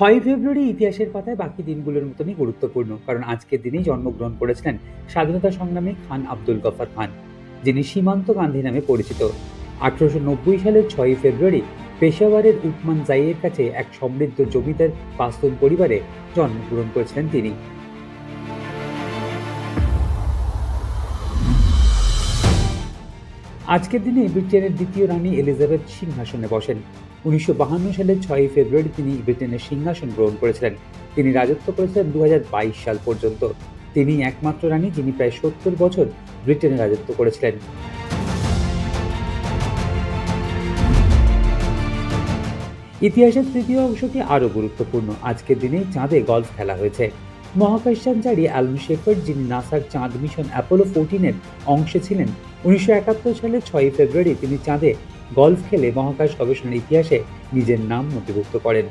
ছয়ই ফেব্রুয়ারি ইতিহাসের পাতায় বাকি দিনগুলোর মতনই গুরুত্বপূর্ণ, কারণ আজকের দিনেই জন্মগ্রহণ করেছিলেন স্বাধীনতা সংগ্রামী খান আব্দুল গফার খান, যিনি সীমান্ত গান্ধী নামে পরিচিত। আঠারোশো নব্বই সালের ছয়ই ফেব্রুয়ারি পেশাওয়ারের উৎমান জাইয়ের কাছে এক সমৃদ্ধ জমিদার পাস্তুন পরিবারে জন্মগ্রহণ করেছিলেন তিনি। আজকের দিনে ব্রিটেনের দ্বিতীয় রানী এলিজাবেথ সিংহাসনে বসেন। উনিশশো সালের ছয়ই ফেব্রুয়ারি তিনি ব্রিটেনের সিংহাসন গ্রহণ করেছিলেন। তিনি রাজত্ব করেছিলেন দু হাজার বাইশ সাল পর্যন্ত। তিনি একমাত্র রানী যিনি প্রায় সত্তর বছর ব্রিটেনে রাজত্ব করেছিলেন। ইতিহাসের তৃতীয় অংশটি আরও গুরুত্বপূর্ণ। আজকের দিনেই চাঁদে গলফ খেলা হয়েছে। মহাকাশযানচারী অ্যালন শেফার্ড, যিনি নাসার চাঁদ মিশন অ্যাপোলো ফোরটিনের অংশে ছিলেন, উনিশশো একাত্তর সালের ছয়ই ফেব্রুয়ারি তিনি চাঁদে গল্ফ খেলে মহাকাশ গবেষণার ইতিহাসে নিজের নাম নথিভুক্ত করেন।